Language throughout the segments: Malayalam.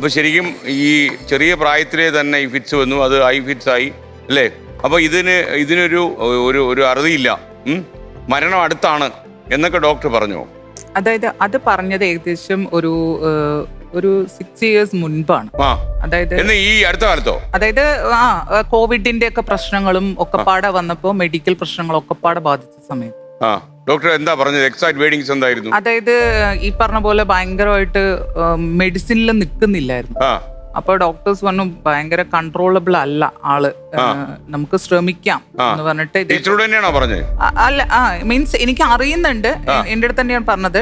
അപ്പൊ ശരിക്കും ഈ ചെറിയ പ്രായത്തിലെ തന്നെ ഈ ഫിറ്റ്സ് വന്നു. അത് ഐ ഫിറ്റ്സ് ആയി അല്ലേ? അപ്പോൾ ഇതിന് ഇതിനൊരു ഒരു ഒരു അറുതിയില്ല. മരണം അടുത്താണ് എന്നൊക്കെ ഡോക്ടർ പറഞ്ഞു? അതായത് അത് പറഞ്ഞത് ഏകദേശം ഒരു ഒരു സിക്സ് ഇയേഴ്സ് മുൻപാണ്. അതായത് ഈ അടുത്ത കാലത്തോ? അതായത് ആ കോവിഡിന്റെ ഒക്കെ പ്രശ്നങ്ങളും ഒക്കെപ്പാടെ വന്നപ്പോ മെഡിക്കൽ പ്രശ്നങ്ങളും ഒക്കെപ്പാടെ ബാധിച്ച സമയത്ത്. ഡോക്ടർ എന്താ പറഞ്ഞത്? എക്സാക്ട് വേഡിങ്സ് എന്തായിരുന്നു? അതായത് ഈ പറഞ്ഞ പോലെ ഭയങ്കരമായിട്ട് മെഡിസിനിൽ നിൽക്കുന്നില്ലായിരുന്നു ആ. അപ്പൊ ഡോക്ടേഴ്സ് പറഞ്ഞു ഭയങ്കര കൺട്രോളബിൾ അല്ല ആൾ. നമുക്ക് ശ്രമിക്കാം എന്ന് പറഞ്ഞിട്ട് പറഞ്ഞത്? അല്ല ആ മീൻസ് എനിക്ക് അറിയുന്നുണ്ട്. എന്റെ അടുത്ത് തന്നെയാണ് പറഞ്ഞത്.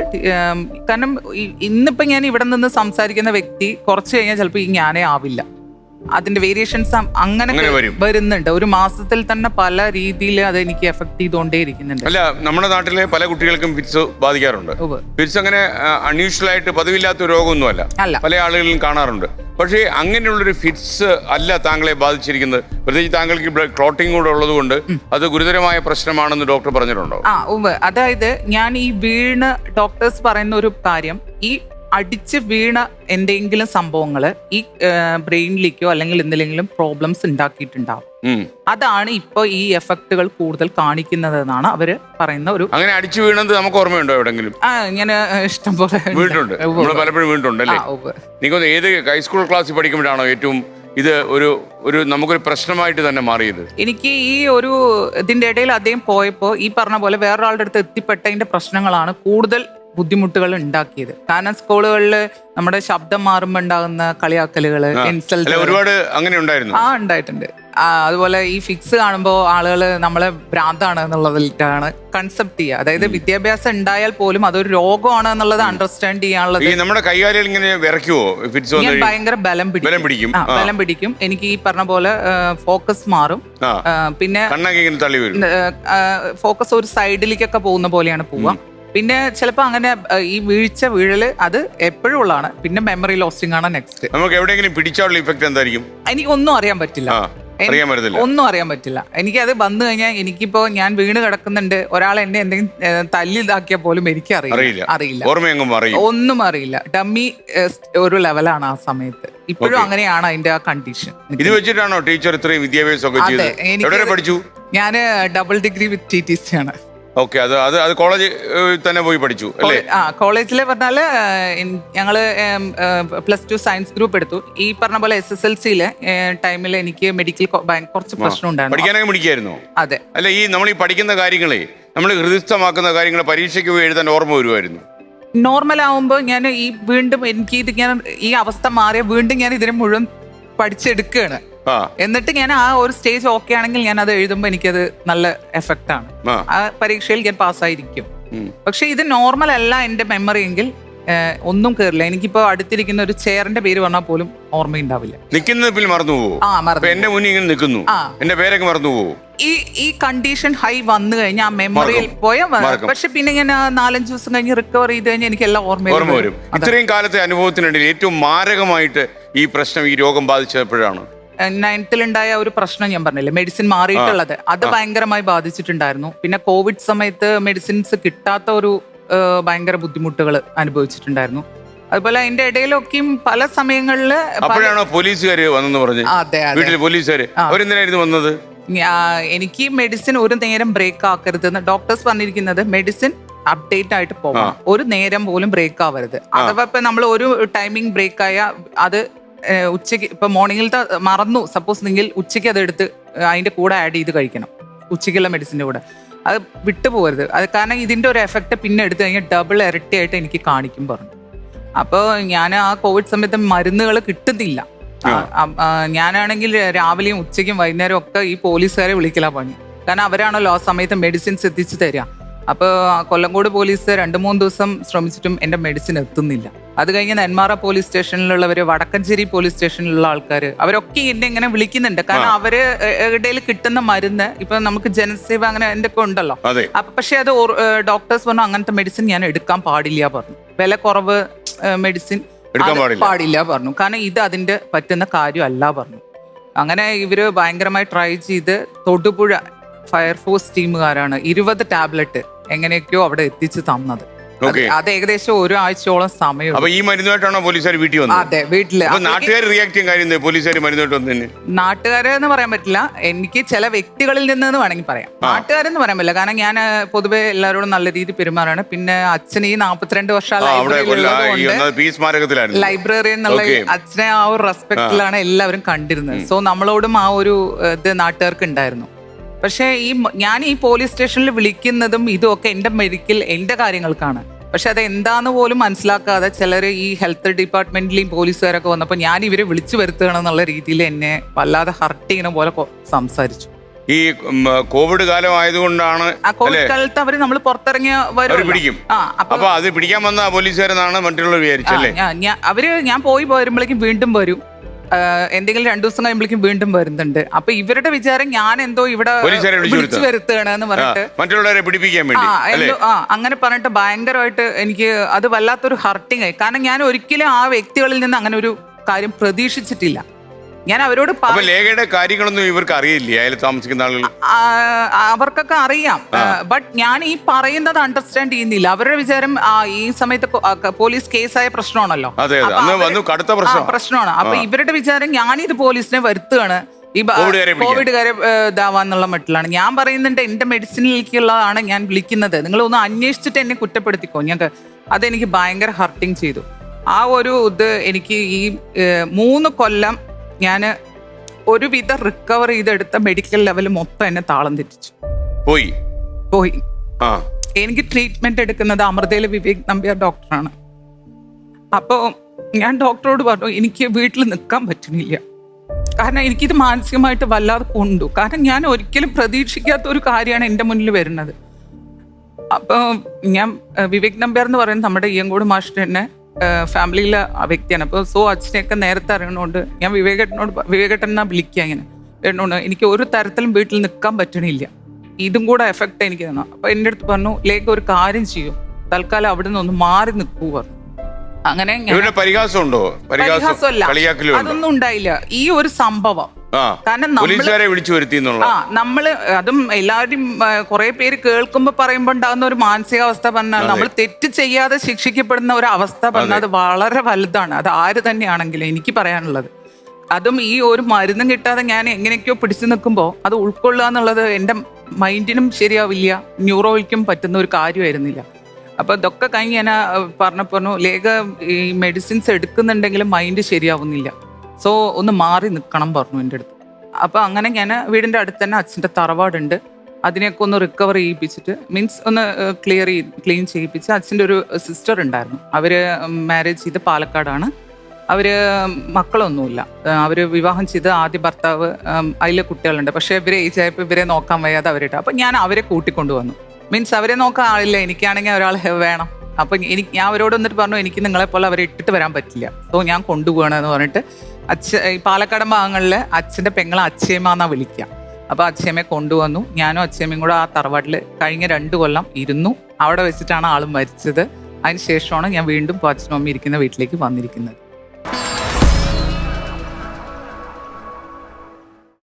കാരണം ഇന്നിപ്പോ ഞാൻ ഇവിടെ നിന്ന് സംസാരിക്കുന്ന വ്യക്തി കുറച്ച് കഴിഞ്ഞാൽ ചിലപ്പോൾ ഈ ഞാനേ ആവില്ല. അതിന്റെ വേരിയേഷൻസ് അങ്ങനെ വരുന്നുണ്ട്. ഒരു മാസത്തിൽ തന്നെ പല രീതിയിൽ അത് എനിക്ക് എഫക്ട് ചെയ്തുകൊണ്ടേ ഇരിക്കുന്നുണ്ട്. അല്ല നമ്മുടെ നാട്ടിലെ പല കുട്ടികൾക്കും ഫിറ്റ്സ് ബാധിക്കാറുണ്ട്. പിരിച്ച് ഫിറ്റ്സ് അങ്ങനെ അൺയൂഷ്വൽ ആയിട്ട് പതിവില്ലാത്ത രോഗമൊന്നുമല്ല. അല്ല. പല ആളുകളിലും കാണാറുണ്ട്. പക്ഷേ അങ്ങനെയുള്ളൊരു ഫിറ്റ്സ് അല്ല താങ്കളെ ബാധിച്ചിരിക്കുന്നത്. പ്രത്യേകിച്ച് താങ്കൾക്ക് ഇവിടെ ക്ലോട്ടിംഗ് കൂടെ ഉള്ളതുകൊണ്ട് അത് ഗുരുതരമായ പ്രശ്നമാണെന്ന് ഡോക്ടർ പറഞ്ഞിട്ടുണ്ടോ? ആ ഉവ് അതായത് ഞാൻ ഈ വീണ് ഡോക്ടേഴ്സ് പറയുന്ന ഒരു കാര്യം ഈ അടിച്ച് വീണ എന്തെങ്കിലും സംഭവങ്ങൾ ഈ ബ്രെയിനിലേക്കോ അല്ലെങ്കിൽ എന്തെങ്കിലും പ്രോബ്ലംസ് ഉണ്ടാക്കിയിട്ടുണ്ടാവും. അതാണ് ഇപ്പൊ ഈ എഫക്റ്റുകൾ കൂടുതൽ കാണിക്കുന്നത് എന്നാണ് അവർ പറയുന്ന ഒരു അങ്ങനെ അടിച്ചു വീണത് നമുക്ക് ഓർമ്മയുണ്ടോ എവിടെങ്കിലും? ആ ഇങ്ങനെ ഇഷ്ടം പോലെ ഉണ്ട്. വീണിട്ടുണ്ട് നമ്മൾ പലപ്പോഴും വീണിട്ടുണ്ട് നിങ്ങൾ അല്ലേ ഉവ്വ്. ഏത് ഹൈസ്കൂൾ ക്ലാസ്സിൽ പഠിക്കുമ്പോഴാണോ ഏറ്റവും ഇത് ഒരു ഒരു നമുക്കൊരു പ്രശ്നമായിട്ട് തന്നെ മാറിയത്? എനിക്ക് ഈ ഒരു ഇതിന്റെ ഇടയിൽ അദ്ദേഹം പോയപ്പോൾ ഈ പറഞ്ഞ പോലെ വേറൊരാളുടെ അടുത്ത് എത്തിപ്പെട്ടതിന്റെ പ്രശ്നങ്ങളാണ് കൂടുതൽ ബുദ്ധിമുട്ടുകൾ ഉണ്ടാക്കിയത്. കാരണം സ്കൂളുകളിൽ നമ്മുടെ ശബ്ദം മാറുമ്പോൾ ഉണ്ടാകുന്ന കളിയാക്കലുകൾ ഇൻസൾട്ട് ഒരുപാട് അങ്ങനെ ഉണ്ടായിരുന്നു. ആ ഉണ്ടായിട്ടുണ്ട്. അതുപോലെ ഈ ഫിക്സ് കാണുമ്പോൾ ആളുകൾ നമ്മളെ ഭ്രാന്താണ് എന്നുള്ളതിലാണ് കൺസെപ്റ്റ് ചെയ്യുക. അതായത് വിദ്യാഭ്യാസം ഉണ്ടായാൽ പോലും അതൊരു രോഗമാണ് എന്നുള്ളത് അണ്ടർസ്റ്റാൻഡ് ചെയ്യാനുള്ളത് നമ്മുടെ കൈകാലുകൾ ഇങ്ങനെ വിറയ്ക്കുവോ? ഫിറ്റ്സ് വന്നു ഞാൻ ഭയങ്കര ബലം പിടിക്കും. ബലം പിടിക്കും. എനിക്ക് ഈ പറഞ്ഞ പോലെ ഫോക്കസ് മാറും. പിന്നെ ഫോക്കസ് ഒരു സൈഡിലേക്കൊക്കെ പോകുന്ന പോലെയാണ് പോവുക. പിന്നെ ചിലപ്പോ അങ്ങനെ ഈ വീഴ്ച വീഴൽ അത് എപ്പോഴും ഉള്ളതാണ്. പിന്നെ മെമ്മറി ലോസ്റ്റിംഗ് ആണ് നെക്സ്റ്റ് നമുക്ക് എവിടെയെങ്കിലും പിടിച്ചാലുള്ള ഇഫക്റ്റ് എന്തായിരിക്കും? എനിക്ക് ഒന്നും അറിയാൻ പറ്റില്ല. ആ അറിയാൻ പറ്റത്തില്ല. ഒന്നും അറിയാൻ പറ്റില്ല. എനിക്ക് അത് വന്നു കഴിഞ്ഞാൽ എനിക്കിപ്പോ ഞാൻ വീണ് കിടക്കുന്നുണ്ട്. ഒരാൾ എന്നെ എന്തെങ്കിലും തല്ലി ഇതാക്കിയാൽ പോലും എനിക്ക് അറിയില്ല. അറിയില്ല. അറിയില്ല. ഓർമ്മയെങ്ങും അറിയും ഒന്നും അറിയില്ല. ഡമ്മി ഒരു ലെവലാണ് ആ സമയത്ത്. ഇപ്പോഴും Okay. അങ്ങനെയാണ് അതിന്റെ ആ കണ്ടീഷൻ ഇത് വെച്ചിട്ടാണോ ടീച്ചർ ഇത്രയും വിദ്യാഭ്യാസം ഒക്കെ അതെ ചെയ്തത്? എവിടെ വരെ പഠിച്ചു? ഞാൻ double degree with T T C ആണ്. ഓക്കെ അത് അത് അത് കോളേജ് തന്നെ പോയി പഠിച്ചു അല്ലേ? ആ കോളേജിൽ പറഞ്ഞാൽ ഞങ്ങൾ പ്ലസ് ടു സയൻസ് ഗ്രൂപ്പ് എടുത്തു. ഈ പറഞ്ഞ പോലെ എസ് എസ് എൽ സിയിലെ ടൈമിൽ എനിക്ക് മെഡിക്കൽ കുറച്ച് പ്രശ്നം ഉണ്ടായിരുന്നു. പഠിക്കാനൊക്കെ പഠിക്കായിരുന്നോ അതെ. അല്ല ഈ നമ്മൾ ഈ പഠിക്കുന്ന കാര്യങ്ങളെ നമ്മൾ ഹൃദയസ്ഥമാക്കുന്ന കാര്യങ്ങൾ പരീക്ഷയ്ക്ക് പോയി എഴുതാൻ ഓർമ്മ വരുമായിരുന്നു നോർമൽ ആവുമ്പോൾ ഞാൻ ഈ വീണ്ടും എനിക്ക് ഇത് ഞാൻ ഈ അവസ്ഥ മാറിയ വീണ്ടും ഞാൻ ഇതിനെ മുഴുവൻ പഠിച്ചെടുക്കുകയാണ് എന്നിട്ട് ഞാൻ ആ ഒരു സ്റ്റേജ് ഓക്കെ ആണെങ്കിൽ ഞാൻ അത് എഴുതുമ്പോൾ എനിക്കത് നല്ല എഫക്റ്റ് ആണ്. ആ. പരീക്ഷയിൽ ഞാൻ പാസ്സായിരിക്കും. പക്ഷെ ഇത് നോർമൽ അല്ല എന്റെ മെമ്മറി എങ്കിൽ ഒന്നും കേറില്ല. എനിക്കിപ്പോ അടുത്തിരിക്കുന്ന ഒരു ചെയറിന്റെ പേര് പറഞ്ഞാൽ പോലും ഓർമ്മയുണ്ടാവില്ല. നിൽക്കുന്ന പിന്നെ മറന്നു പോകും എന്റെ മുന്നിൽ ഇങ്ങനെ നിൽക്കുന്നു. ആ. എന്റെ പേരൊക്കെ മറന്നു പോകും ഈ ഈ കണ്ടീഷൻ ഹൈ വന്നു കഴിഞ്ഞാൽ ആ മെമ്മറിയിൽ പോയ പക്ഷെ പിന്നെ ഞാൻ നാലഞ്ച് ദിവസം കഴിഞ്ഞ് റിക്കവർ ചെയ്ത് കഴിഞ്ഞാൽ എനിക്ക് എല്ലാം ഓർമ്മ ഓർമ്മ വരും. ഇത്രയും കാലത്തെ അനുഭവത്തിനിടയിൽ ഏറ്റവും മാരകമായിട്ട് ഈ പ്രശ്നം ഈ രോഗം ബാധിച്ചപ്പോഴാണ്? നയൻത്തിലുണ്ടായ ഒരു പ്രശ്നം ഞാൻ പറഞ്ഞില്ലേ മെഡിസിൻ മാറിയിട്ടുള്ളത്. അത് ഭയങ്കരമായി ബാധിച്ചിട്ടുണ്ടായിരുന്നു. പിന്നെ കോവിഡ് സമയത്ത് മെഡിസിൻസ് കിട്ടാത്ത ഒരു ഭയങ്കര ബുദ്ധിമുട്ടുകൾ അനുഭവിച്ചിട്ടുണ്ടായിരുന്നു. അതുപോലെ അതിന്റെ ഇടയിലൊക്കെയും പല സമയങ്ങളിൽ അപ്പോഴാണോ പോലീസുകാര് വന്നെന്ന് പറഞ്ഞ്? അതെ അതെ. വീട്ടിൽ അവരെന്തിനായിരുന്നു വന്നത്? എനിക്ക് മെഡിസിൻ ഒരു നേരം ബ്രേക്ക് ആക്കരുതെന്ന് ഡോക്ടേഴ്സ് പറഞ്ഞിരിക്കുന്നത് മെഡിസിൻ അപ്ഡേറ്റ് ആയിട്ട് പോകണം. ഒരു നേരം പോലും ബ്രേക്ക് ആവരുത്. അഥവാ ഇപ്പൊ നമ്മൾ ഒരു ടൈമിംഗ് ബ്രേക്ക് ആയ അത് ഉച്ചയ്ക്ക് ഇപ്പൊ മോർണിംഗിലത്തെ മറന്നു. സപ്പോസ് നിങ്ങൾ ഉച്ചയ്ക്ക് അത് എടുത്ത് അതിന്റെ കൂടെ ആഡ് ചെയ്ത് കഴിക്കണം. ഉച്ചയ്ക്കുള്ള മെഡിസിന്റെ കൂടെ. അത് വിട്ടുപോകരുത് അത് കാരണം ഇതിന്റെ ഒരു എഫക്റ്റ് പിന്നെ എടുത്തു കഴിഞ്ഞാൽ ഡബിൾ ഇരട്ടി ആയിട്ട് എനിക്ക് കാണിക്കും പറഞ്ഞു. അപ്പോൾ ഞാൻ ആ കോവിഡ് സമയത്ത് മരുന്നുകൾ കിട്ടുന്നില്ല. ഞാനാണെങ്കിൽ രാവിലെയും ഉച്ചയ്ക്കും വൈകുന്നേരം ഒക്കെ ഈ പോലീസുകാരെ വിളിക്കലാ പണി. കാരണം അവരാണല്ലോ ആ സമയത്ത് മെഡിസിൻസ് എത്തിച്ചു തരിക. അപ്പോൾ കൊല്ലങ്കോട് പോലീസ് രണ്ട് മൂന്ന് ദിവസം ശ്രമിച്ചിട്ടും എന്റെ മെഡിസിൻ എത്തുന്നില്ല. അത് കഴിഞ്ഞ് നെന്മാറ പോലീസ് സ്റ്റേഷനിലുള്ളവർ വടക്കഞ്ചേരി പോലീസ് സ്റ്റേഷനിലുള്ള ആൾക്കാർ അവരൊക്കെ എന്നെ ഇങ്ങനെ വിളിക്കുന്നുണ്ട്. കാരണം അവർ ഇടയിൽ കിട്ടുന്ന മരുന്ന് ഇപ്പൊ നമുക്ക് ജനസേവ അങ്ങനെ എന്തൊക്കെ ഉണ്ടല്ലോ. അപ്പൊ പക്ഷെ അത് ഡോക്ടേഴ്സ് പറഞ്ഞു അങ്ങനത്തെ മെഡിസിൻ ഞാൻ എടുക്കാൻ പാടില്ല പറഞ്ഞു. വില കുറവ് മെഡിസിൻ. പാടില്ല. പറഞ്ഞു. കാരണം ഇത് അതിന്റെ പറ്റുന്ന കാര്യമല്ല പറഞ്ഞു. അങ്ങനെ ഇവർ ഭയങ്കരമായി ട്രൈ ചെയ്ത് തൊടുപുഴ ഫയർഫോഴ്സ് ടീമുകാരാണ് ഇരുപത് ടാബ്ലറ്റ് എങ്ങനെയൊക്കെയോ അവിടെ എത്തിച്ചു തന്നത്. അത് ഏകദേശം ഒരാഴ്ചയോളം സമയം അപ്പൊ ഈ മരുന്നുമായിട്ടാണോ പോലീസുകാർ വീട്ടിൽ വന്നത്? അതെ വീട്ടിൽ. നാട്ടുകാർ റിയാക്ട് ചെയ്യാൻ കാര്യം എന്താ? പോലീസുകാർ മരുന്നുമായിട്ട് വന്നു നാട്ടുകാരെന്ന് പറയാൻ പറ്റില്ല. എനിക്ക് ചില വ്യക്തികളിൽ നിന്ന് വേണമെങ്കിൽ പറയാം. നാട്ടുകാരെന്ന് പറയാൻ പറ്റില്ല. കാരണം ഞാൻ പൊതുവെ എല്ലാവരോടും നല്ല രീതിയിൽ പെരുമാറാണ്. പിന്നെ അച്ഛൻ ഈ നാപ്പത്തിരണ്ട് വർഷം ലൈബ്രറി എന്നുള്ള അച്ഛനെ ആ ഒരു റെസ്പെക്റ്റിലാണ് എല്ലാവരും കണ്ടിരുന്നത്. സോ നമ്മളോടും ആ ഒരു ഇത് നാട്ടുകാർക്ക് ഉണ്ടായിരുന്നു. പക്ഷേ ഈ ഞാൻ ഈ പോലീസ് സ്റ്റേഷനിൽ വിളിക്കുന്നതും ഇതും എന്റെ എന്റെ മെഡിക്കൽ എന്റെ കാര്യങ്ങൾക്കാണ്. പക്ഷെ അത് എന്താന്ന് പോലും മനസ്സിലാക്കാതെ ചിലർ ഈ ഹെൽത്ത് ഡിപ്പാർട്ട്മെന്റിലെയും പോലീസുകാരൊക്കെ വന്നപ്പോൾ ഞാൻ ഇവരെ വിളിച്ചു വരുത്തുകയാണ് എന്നുള്ള രീതിയിൽ എന്നെ വല്ലാതെ ഹർട്ട് ചെയ്യണ പോലെ സംസാരിച്ചു. ഈ കോവിഡ് കാലം ആയതുകൊണ്ടാണ് ആ കോവിഡ് കാലത്ത് അവർ നമ്മൾ പുറത്തിറങ്ങിയ പിടിക്കും. അപ്പൊ അത് പിടിക്കാൻ വന്ന പോലീസുകാരെന്നാണ് മറ്റുള്ളവർ വിചാരിച്ചല്ലേ അവർ ഞാൻ പോയി വരുമ്പോഴേക്കും വീണ്ടും വരും. എന്തെങ്കിലും രണ്ടു ദിവസം കഴിയുമ്പോഴേക്കും വീണ്ടും വരുന്നുണ്ട്. അപ്പൊ ഇവരുടെ വിചാരം ഞാൻ എന്തോ ഇവിടെ പോലീസുകാരെ വിളിച്ചു വിളിച്ചു വരുത്തുകയാണ് എന്ന് ആ, പറഞ്ഞിട്ട് മറ്റുള്ളവരെ പിടിപ്പിക്കാൻ വേണ്ടി ആ അങ്ങനെ പറഞ്ഞിട്ട് ഭയങ്കരമായിട്ട് എനിക്ക് അത് വല്ലാത്തൊരു ഹർട്ടിങ് ആയി. കാരണം ഞാൻ ഒരിക്കലും ആ വ്യക്തികളിൽ നിന്ന് അങ്ങനെ ഒരു കാര്യം പ്രതീക്ഷിച്ചിട്ടില്ല. ഞാൻ അവരോട് അപ്പൊ ലേഖയുടെ കാര്യങ്ങളൊന്നും ഇവർക്ക് അറിയില്ല? അയാൾ താമസിക്കുന്ന ആളുകൾ? ആ, അവർക്കൊക്കെ അറിയാം. ബട്ട് ഞാൻ ഈ പറയുന്നത് അണ്ടർസ്റ്റാൻഡ് ചെയ്യുന്നില്ല. അവരുടെ വിചാരം ആ, ഈ സമയത്ത് കൊ- ആ, ക- പോലീസ് കേസായ പ്രശ്നമാണല്ലോ. അതെ അതെ. അപ്പൊ അന്ന് അവർ വന്നു കടുത്ത ആ, പ്രശ്നം പ്രശ്നമാണ്. അപ്പൊ ഇവരുടെ വിചാരം ഞാനിത് പോലീസിനെ വരുത്തുകയാണ്. ഈ ബ- കോവിഡുകാരെ പിടിക്കാൻ. കോവിഡുകാരെ ഏ, ഇതാവാന്നുള്ള മട്ടിലാണ്. ഞാൻ പറയുന്നുണ്ട് എന്റെ മെഡിസിനിലേക്കുള്ളതാണ് ഞാൻ വിളിക്കുന്നത്. നിങ്ങൾ ഒന്ന് അന്വേഷിച്ചിട്ട് എന്നെ കുറ്റപ്പെടുത്തിക്കോ. ഞങ്ങൾക്ക് അതെനിക്ക് ഭയങ്കര ഹർട്ടിങ് ചെയ്തു. ആ ഒരു ഇത് എനിക്ക് ഈ ഏ, മൂന്ന് കൊല്ലം ഞാൻ ഒരുവിധ റിക്കവർ ചെയ്തെടുത്ത മെഡിക്കൽ ലെവൽ മൊത്തം എന്നെ താളം തെറ്റിച്ചു. പോയി? പോയി. ആ. എനിക്ക് ട്രീറ്റ്മെന്റ് എടുക്കുന്നത് അമൃതയിലെ വിവേക് നമ്പ്യാർ ഡോക്ടറാണ് അപ്പോ ഞാൻ ഡോക്ടറോട് പറഞ്ഞു എനിക്ക് വീട്ടിൽ നിൽക്കാൻ പറ്റുന്നില്ല. കാരണം എനിക്കിത് മാനസികമായിട്ട് വല്ലാതെ കൊണ്ടു കാരണം ഞാൻ ഒരിക്കലും പ്രതീക്ഷിക്കാത്ത ഒരു കാര്യമാണ് എന്റെ മുന്നിൽ വരുന്നത്. അപ്പോൾ ഞാൻ വിവേക് നമ്പ്യാർ എന്ന് പറയുന്നത് നമ്മുടെ ഇയങ്കോട് മാസ്റ്റർ തന്നെ ഫാമിലിയിലെ ആ വ്യക്തിയാണ്. അപ്പോൾ സോ അച്ഛനെയൊക്കെ നേരത്തെ അറിയണോണ്ട് ഞാൻ വിവേകേട്ടനോട് വിവേകേട്ടൻ എന്നാ വിളിക്കുക ഇങ്ങനെ. വേണോണ്ട് എനിക്ക് ഒരു തരത്തിലും വീട്ടിൽ നിൽക്കാൻ പറ്റണില്ല. ഇതും കൂടെ എഫക്റ്റ് എനിക്ക് തന്നെ. അപ്പോൾ എന്റെ അടുത്ത് പറഞ്ഞു ലേക്ക് ഒരു കാര്യം ചെയ്യും. തൽക്കാലം അവിടെ നിന്ന് ഒന്ന് മാറി നിൽക്കൂ പറഞ്ഞു. അങ്ങനെ പരിഹാസമല്ല. അതൊന്നും ഉണ്ടായില്ല. ഈ ഒരു സംഭവം. കാരണം പോലീസുകാരെ വിളിച്ചു വരുത്തി ആ നമ്മൾ അതും എല്ലാവരും കുറെ പേര് കേൾക്കുമ്പോ പറയുമ്പോ ഉണ്ടാകുന്ന ഒരു മാനസികാവസ്ഥ പറഞ്ഞാൽ നമ്മൾ തെറ്റ് ചെയ്യാതെ ശിക്ഷിക്കപ്പെടുന്ന ഒരു അവസ്ഥ പറഞ്ഞാൽ അത്. വളരെ വലുതാണ്. അത് ആര് തന്നെയാണെങ്കിലും എനിക്ക് പറയാനുള്ളത്. അതും ഈ ഒരു മരുന്നും കിട്ടാതെ ഞാൻ എങ്ങനെയൊക്കെയോ പിടിച്ചു നിൽക്കുമ്പോൾ അത് ഉൾക്കൊള്ളുക എന്നുള്ളത് എന്റെ മൈൻഡിനും ശരിയാവില്ല. ന്യൂറോയ്ക്കും പറ്റുന്ന ഒരു കാര്യമായിരുന്നില്ല. അപ്പൊ ഇതൊക്കെ കഴിഞ്ഞ് ഞാൻ പറഞ്ഞു പറഞ്ഞു ലേഖ ഈ മെഡിസിൻസ് എടുക്കുന്നുണ്ടെങ്കിലും മൈൻഡ് ശരിയാവുന്നില്ല. സോ ഒന്ന് മാറി നിൽക്കണം പറഞ്ഞു എന്റെ അടുത്ത്. അപ്പോൾ അങ്ങനെ ഞാൻ വീടിന്റെ അടുത്ത് തന്നെ അച്ഛന്റെ തറവാടുണ്ട്. അതിനെയൊക്കെ ഒന്ന് റിക്കവർ ചെയ്യിപ്പിച്ചിട്ട് മീൻസ് ഒന്ന് ക്ലിയർ ക്ലീൻ ചെയ്യിപ്പിച്ച് അച്ഛന്റെ ഒരു സിസ്റ്റർ ഉണ്ടായിരുന്നു. അവർ മാരേജ് ചെയ്ത് പാലക്കാടാണ്. അവർ മക്കളൊന്നുമില്ല. അവർ വിവാഹം ചെയ്ത് ആദ്യ ഭർത്താവ് അതിലെ കുട്ടികളുണ്ട്. പക്ഷേ ഇവരെ ഏജ് ആയപ്പോൾ ഇവരെ നോക്കാൻ വയ്യാതെ അവരിട്ട്. അപ്പം ഞാൻ അവരെ കൂട്ടിക്കൊണ്ടുവന്നു മീൻസ് അവരെ നോക്കാൻ ആളില്ല. എനിക്കാണെങ്കിൽ ഒരാൾ വേണം. അപ്പം എനിക്ക് ഞാൻ അവരോട് വന്നിട്ട് പറഞ്ഞു എനിക്ക് നിങ്ങളെപ്പോലെ അവരെ ഇട്ടിട്ട് വരാൻ പറ്റില്ല. സോ ഞാൻ കൊണ്ടുപോകണമെന്ന് പറഞ്ഞിട്ട് അച്ഛ ഈ പാലക്കാടൻ ഭാഗങ്ങളിൽ അച്ഛന്റെ പെങ്ങളെ അച്ഛയമ്മ എന്നാണ് വിളിക്കുക അപ്പോൾ അച്ഛയമ്മയെ കൊണ്ടുവന്നു. ഞാനും അച്ഛയമ്മയും കൂടെ ആ തറവാട്ടിൽ കഴിഞ്ഞ രണ്ട് കൊല്ലം ഇരുന്നു. അവിടെ വെച്ചിട്ടാണ് ആൾ മരിച്ചത്. അതിന് ശേഷമാണ് ഞാൻ വീണ്ടും അച്ഛനും അമ്മ ഇരിക്കുന്ന വീട്ടിലേക്ക് വന്നിരിക്കുന്നത്.